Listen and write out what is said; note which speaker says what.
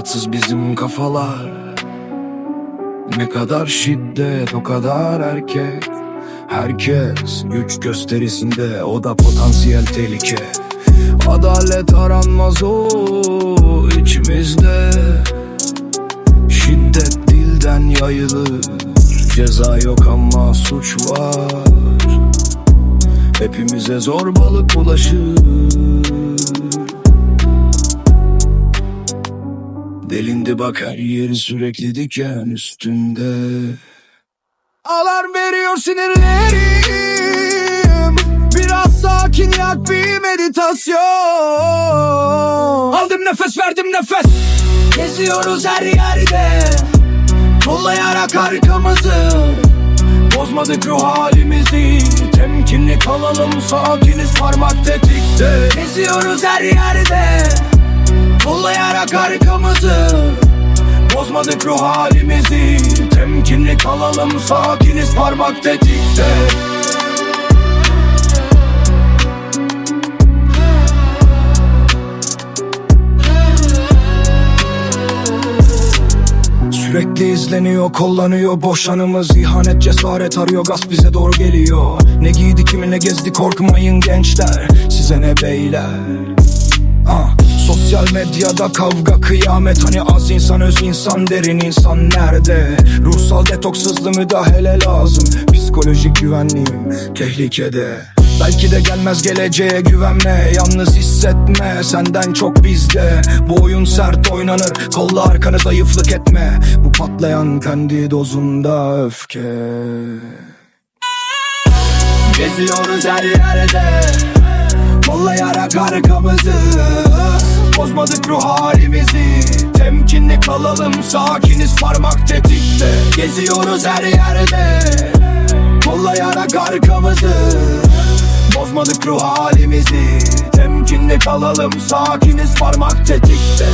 Speaker 1: Rahatsız bizim kafalar. Ne kadar şiddet o kadar erkek. Herkes güç gösterisinde o da potansiyel tehlike. Adalet aranmaz o içimizde. Şiddet dilden yayılır Ceza yok ama suç var. Hepimize zorbalık bulaşır Delindi bak her yeri sürekli diken üstünde. Alarm veriyor sinirlerim. Biraz sakin yak bir meditasyon. Aldım nefes verdim nefes. Geziyoruz her yerde. Kollayarak arkamızı. Bozmadık ruh halimizi. Temkinli kalalım sakiniz parmak tetikte. Geziyoruz her yerde Kollayarak arkamızı. Bozmadık ruh halimizi. Temkinli kalalım sakiniz parmak tetikte. Sürekli izleniyor, kollanıyor boşanımız. İhanet cesaret arıyor, gaz bize doğru geliyor. Ne giydi kiminle gezdi korkmayın gençler. Size ne beyler? Ah, Sosyal medyada kavga kıyamet. Hani az insan öz insan derin insan nerede? Ruhsal detoks hızlı müdahale lazım? Psikolojik güvenliğim tehlikede. Belki de gelmez geleceğe güvenme Yalnız hissetme. Senden çok bizde. Bu oyun sert oynanır. Kolla arkanı zayıflık etme. Bu patlayan kendi dozunda öfke. Geziyoruz her yerde. Kollayarak arkamızı Bozmadık ruh halimizi. Temkinli kalalım sakiniz parmak tetikte. Geziyoruz her yerde Kollayarak arkamızı. Bozmadık ruh halimizi. Temkinli kalalım sakiniz parmak tetikte